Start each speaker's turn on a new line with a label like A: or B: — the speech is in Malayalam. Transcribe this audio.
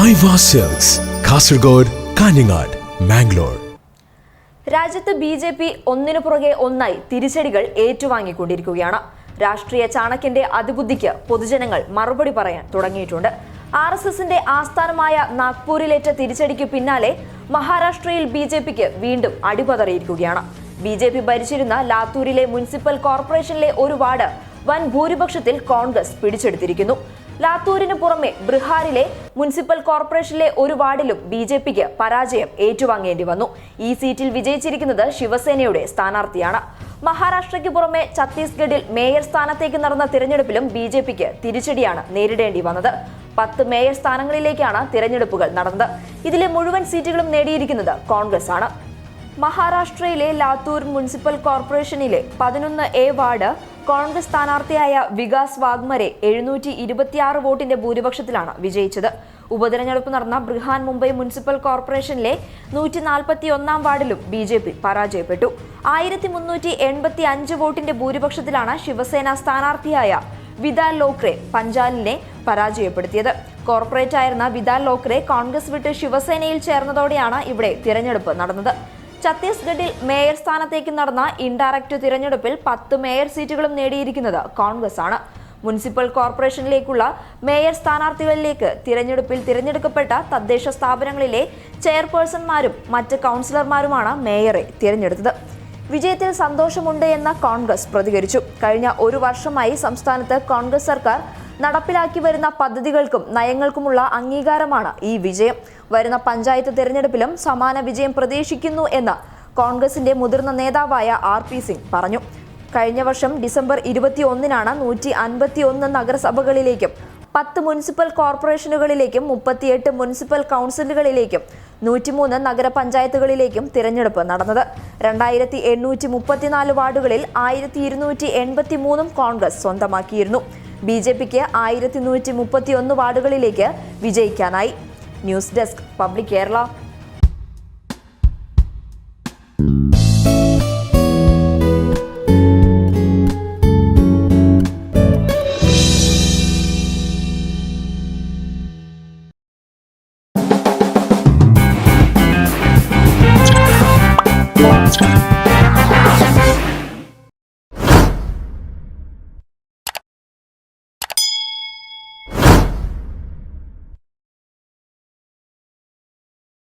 A: സെൽസ് കാസർഗോഡ് കാഞ്ഞങ്ങാട് മാംഗ്ലൂർ
B: രാജ്യത്ത് ബി ജെ പി ഒന്നിനു പുറകെ ഒന്നായി തിരിച്ചടികൾ ഏറ്റുവാങ്ങിക്കൊണ്ടിരിക്കുകയാണ്. രാഷ്ട്രീയ ചാണക്യന്റെ അതിബുദ്ധിക്ക് പൊതുജനങ്ങൾ മറുപടി പറയാൻ തുടങ്ങിയിട്ടുണ്ട്. ആർ എസ് എസിന്റെ ആസ്ഥാനമായ നാഗ്പൂരിലേറ്റ തിരിച്ചടിക്ക് പിന്നാലെ മഹാരാഷ്ട്രയിൽ ബി ജെ പിക്ക് വീണ്ടും അടിപതറിയിരിക്കുകയാണ്. ബി ജെ പി ഭരിച്ചിരുന്ന ലാത്തൂരിലെ മുനിസിപ്പൽ കോർപ്പറേഷനിലെ ഒരു വാർഡ് വൻ ഭൂരിപക്ഷത്തിൽ കോൺഗ്രസ് പിടിച്ചെടുത്തിരിക്കുന്നു. ലാത്തൂരിന് പുറമെ ബൃഹാറിലെ മുനിസിപ്പൽ കോർപ്പറേഷനിലെ ഒരു വാർഡിലും ബി ജെ പിക്ക് പരാജയം ഏറ്റുവാങ്ങേണ്ടി വന്നു. ഈ സീറ്റിൽ വിജയിച്ചിരിക്കുന്നത് ശിവസേനയുടെ സ്ഥാനാർത്ഥിയാണ്. മഹാരാഷ്ട്രയ്ക്ക് പുറമെ ഛത്തീസ്ഗഡിൽ മേയർ സ്ഥാനത്തേക്ക് നടന്ന തിരഞ്ഞെടുപ്പിലും ബി ജെ പിക്ക് തിരിച്ചടിയാണ് നേരിടേണ്ടി വന്നത്. പത്ത് മേയർ സ്ഥാനങ്ങളിലേക്കാണ് തിരഞ്ഞെടുപ്പുകൾ നടന്നത്. ഇതിലെ മുഴുവൻ സീറ്റുകളും നേടിയിരിക്കുന്നത് കോൺഗ്രസ് ആണ് മഹാരാഷ്ട്രയിലെ ലാത്തൂർ മുനിസിപ്പൽ കോർപ്പറേഷനിലെ പതിനൊന്ന് എ വാർഡ് കോൺഗ്രസ് സ്ഥാനാർത്ഥിയായ വികാസ് വാഗ്മരെ എഴുന്നൂറ്റി ഇരുപത്തിയാറ് വോട്ടിന്റെ ഭൂരിപക്ഷത്തിലാണ് വിജയിച്ചത്. ഉപതെരഞ്ഞെടുപ്പ് നടന്ന ബൃഹാൻ മുംബൈ മുനിസിപ്പൽ കോർപ്പറേഷനിലെ നൂറ്റി നാൽപ്പത്തി ഒന്നാം വാർഡിലും ബി ജെ പി പരാജയപ്പെട്ടു. ആയിരത്തി മുന്നൂറ്റി എൺപത്തി അഞ്ച് വോട്ടിന്റെ ഭൂരിപക്ഷത്തിലാണ് ശിവസേന സ്ഥാനാർത്ഥിയായ വിദാൽ ലോക്രെ പഞ്ചാലിനെ പരാജയപ്പെടുത്തിയത്. കോർപ്പറേറ്റായിരുന്ന വിദാൽ ലോക്രെ കോൺഗ്രസ് വിട്ട് ശിവസേനയിൽ ചേർന്നതോടെയാണ് ഇവിടെ തിരഞ്ഞെടുപ്പ് നടന്നത്. ഛത്തീസ്ഗഡിൽ മേയർ സ്ഥാനത്തേക്ക് നടന്ന ഇൻഡയറക്റ്റ് തിരഞ്ഞെടുപ്പിൽ പത്ത് മേയർ സീറ്റുകളും നേടിയിരിക്കുന്നത് കോൺഗ്രസ് ആണ്. മുനിസിപ്പൽ കോർപ്പറേഷനിലേക്കുള്ള മേയർ സ്ഥാനാർത്ഥികളിലേക്ക് തിരഞ്ഞെടുപ്പിൽ തിരഞ്ഞെടുക്കപ്പെട്ട തദ്ദേശ സ്ഥാപനങ്ങളിലെ ചെയർപേഴ്സൺമാരും മറ്റ് കൗൺസിലർമാരുമാണ് മേയറെ തിരഞ്ഞെടുത്തത്. വിജയത്തിൽ സന്തോഷമുണ്ട് എന്ന കോൺഗ്രസ് പ്രതികരിച്ചു. കഴിഞ്ഞ ഒരു വർഷമായി സംസ്ഥാനത്ത് കോൺഗ്രസ് സർക്കാർ നടപ്പിലാക്കി വരുന്ന പദ്ധതികൾക്കും നയങ്ങൾക്കുമുള്ള അംഗീകാരമാണ് ഈ വിജയം. വരുന്ന പഞ്ചായത്ത് തിരഞ്ഞെടുപ്പിലും സമാന വിജയം പ്രതീക്ഷിക്കുന്നു എന്ന് കോൺഗ്രസിന്റെ മുതിർന്ന നേതാവായ ആർ പി സിംഗ് പറഞ്ഞു. കഴിഞ്ഞ വർഷം ഡിസംബർ ഇരുപത്തി ഒന്നിനാണ് നൂറ്റി അൻപത്തി ഒന്ന് നഗരസഭകളിലേക്കും പത്ത് മുനിസിപ്പൽ കോർപ്പറേഷനുകളിലേക്കും മുപ്പത്തിയെട്ട് മുനിസിപ്പൽ കൗൺസിലുകളിലേക്കും നൂറ്റിമൂന്ന് നഗരപഞ്ചായത്തുകളിലേക്കും തിരഞ്ഞെടുപ്പ് നടന്നത്. രണ്ടായിരത്തി എണ്ണൂറ്റി മുപ്പത്തിനാല് വാർഡുകളിൽ ആയിരത്തി ഇരുന്നൂറ്റി എൺപത്തി മൂന്നും കോൺഗ്രസ് സ്വന്തമാക്കിയിരുന്നു. ബി ജെ പിക്ക് ആയിരത്തി നൂറ്റി മുപ്പത്തി ഒന്ന് വാർഡുകളിലേക്ക് വിജയിക്കാനായി. News desk public Kerala.